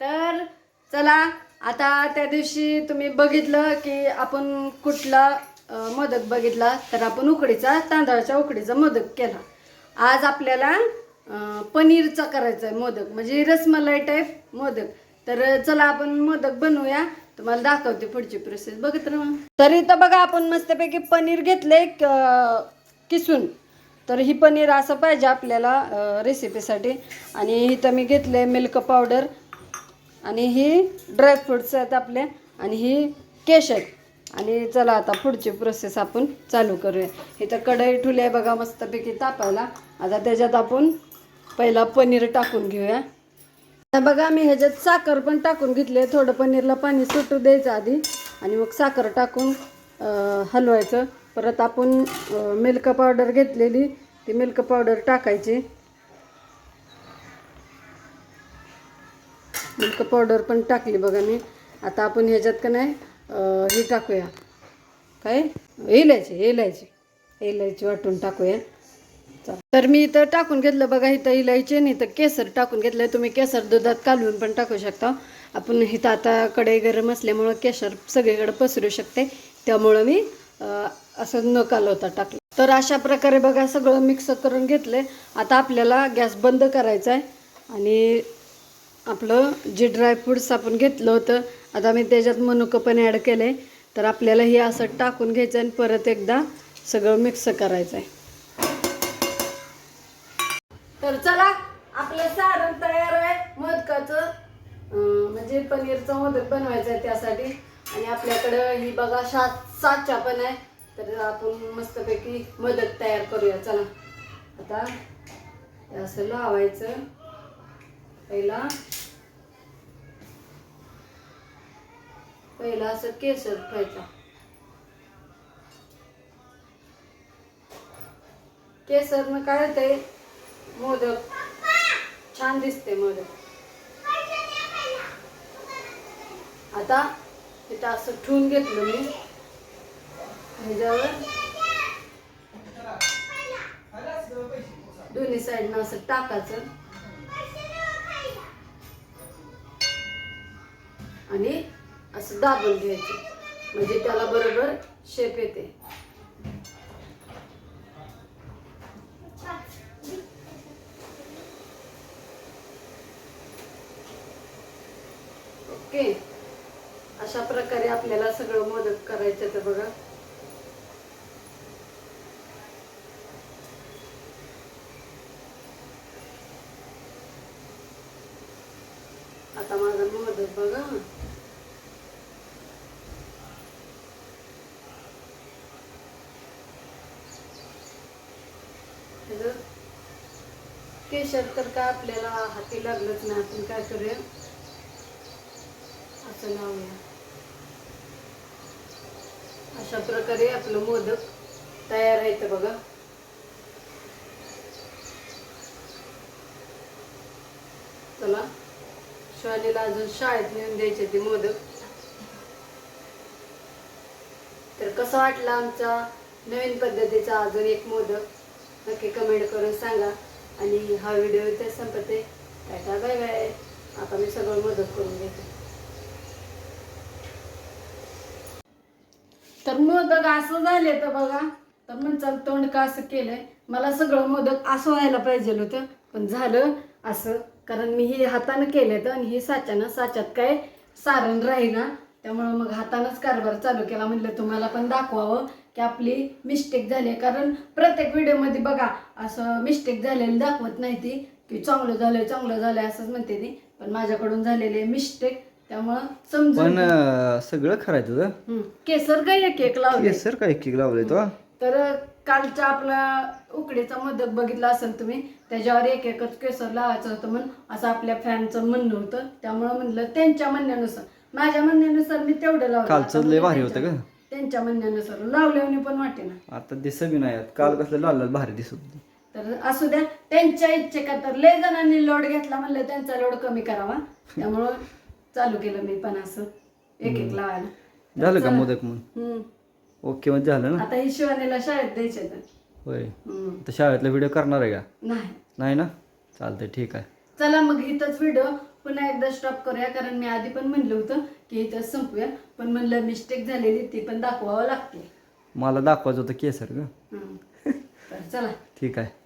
तर चला आता त्या दिवशी तुम्ही बघितलं की आपण कुठला मोदक बघितला तर आपण उकडीचा तांदळाच्या उकडीचा मोदक केला. आज आपल्याला पनीरचा करायचा आहे मोदक म्हणजे रसमलाई टाईप मोदक तर चला आपण मोदक बनवूया. तुम्हाला दाखवते पुढची प्रोसेस बघत राहा तर इथं बघा आपण मस्तपैकी पनीर घेतले किसून. तर ही पनीर असं पाहिजे आपल्याला रेसिपीसाठी आणि इथं मी घेतले मिल्क पावडर आणि ही ड्रायफ्रुट्स आहेत आपले आणि ही केश आहेत आणि चला आता पुढची प्रोसेस आपण चालू करूया. इथं कढई ठुली आहे बघा मस्तपैकी तापायला. आता त्याच्यात आपण पहिला पनीर टाकून घेऊया. आता बघा मी ह्याच्यात साखर पण टाकून घेतले थोडं पनीरला पाणी सुटू द्यायचं आधी. आणि मग साखर टाकून हलवायचं. परत आपण मिल्क पावडर घेतलेली ती मिल्क पावडर टाकायची. मिल्क पावडर पण टाकली बघा मी. आता आपण ह्याच्यात का नाही हे टाकूया. काय? इलायची इलायची इलायची वाटून टाकूया. तर मी इथं टाकून घेतलं बघा इथं इलायची नाही तर केसर टाकून घेतलं तुम्ही केसर दुधात कालवून पण टाकू शकता. आपण इथं आता कडे गरम असल्यामुळं केसर सगळीकडे पसरू शकते. त्यामुळं मी असं न कालवता टाकलं. तर अशा प्रकारे बघा सगळं मिक्स करून घेतलं आता आपल्याला गॅस बंद करायचा आहे आणि आपलं जे ड्रायफ्रूट्स आपण घेतलं होतं आता मी त्याच्यात मनुकं पण ॲड केलं आहे तर आपल्याला हे असं टाकून घ्यायचं आणि परत एकदा सगळं मिक्स करायचं आहे तर चला आपलं सारण तयार आहे. मोदकाचं म्हणजे पनीरचं मोदक बनवायचं आहे त्यासाठी. आणि आपल्याकडं ही बघा शात सातच्या पण आहे तर आपण मस्तपैकी मदत तयार करूया. चला. आता असं लावायचं. पहिला. पहिला असं केसर ठेवायचा. केसरनं काय होतंय? मोदक. छान दिसते मोदक. आता तिथं असं ठेवून घेतलं मी. ह्याच्यावर. दोन्ही साईडनं असं टाकायचं. आणि असं दाबून घ्यायचं. म्हणजे त्याला बरोबर शेप येते. ओके अशा प्रकारे आपल्याला सगळं मदत करायचं तर बघा आता माझा मोदक बघा केशर तर काय आपल्याला हाती लागलंच नाही? आपण काय करूया? असं लावूया. अशा प्रकारे आपलं मोदक तयार आहे तर बघा. चला. शिवानीला अजून शाळेत नेऊन द्यायचे ते मोदक. तर कसं वाटलं आमचा नवीन पद्धतीचा अजून एक मोदक? नक्की कमेंट करून सांगा. आणि हा व्हिडिओ इथे संपते टाटा बाय बाय आता मी सगळं मदत करून घेते. तर मोदक असं झाले तर बघा. तर म्हणचाल तोंड का असं केलंय? मला सगळं मोदक असं व्हायला पाहिजे होतं. पण झालं असं. कारण मी हे हातानं केलं तर आणि हे साच्यानं साच्यात काय सारण राहीना. त्यामुळं मग हातानंच कारभार चालू केला. म्हटलं तुम्हाला पण दाखवावं की आपली मिस्टेक झाली कारण प्रत्येक व्हिडिओमध्ये बघा असं मिस्टेक झालेली दाखवत नाही ती की चांगलं झालंय चांगलं झालंय असंच म्हणते ती. पण माझ्याकडून झालेले मिस्टेक त्यामुळं समजून पण अं, सगळं खराय तुझं. हम्म. केसर काय एक केक लावले केसर काय केक लावलंय तो? तर कालचा आपला उकडीचा मोदक बघितला असेल तुम्ही त्याच्यावर एक एकच केसर लावायचं होतं म्हणून असं आपल्या फॅनचं म्हणणं होतं. त्यामुळं म्हणलं त्यांच्या म्हणण्यानुसार. माझ्या म्हणण्यानुसार मी तेवढं लावलं. कालचं लय मला भारी होतं त्यांच्या- का? त्यांच्या म्हणण्यानुसार. लावल्याने पण वाटे ना आता दिसत बी नाही काल कसलं लाल लाल भारी दिसत होती. तर असू द्या त्यांच्या इच्छे का तर लय जणांनी लोड घेतला म्हणलं त्यांचा लोड कमी करावा. त्यामुळं चालू केलं मी पण असं. एक एक लावायला. झालं का मोदक म्हणून? हम्म. ओके मग झालं ना? आता ही शिवानीला शाळेत द्यायचे तर. होय. हम्म. तर शाळेतला व्हिडिओ करणार आहे का? नाही. नाही ना? चालतंय ठीक आहे. चला मग इथंच व्हिडिओ पुन्हा एकदा स्टॉप करूया कारण मी आधी पण म्हणलं होतं की इथंच संपूया. पण म्हणलं मिस्टेक झालेली ती पण दाखवावं लागते. मला दाखवायचं होतं केसर ग. तर चला. ठीक आहे.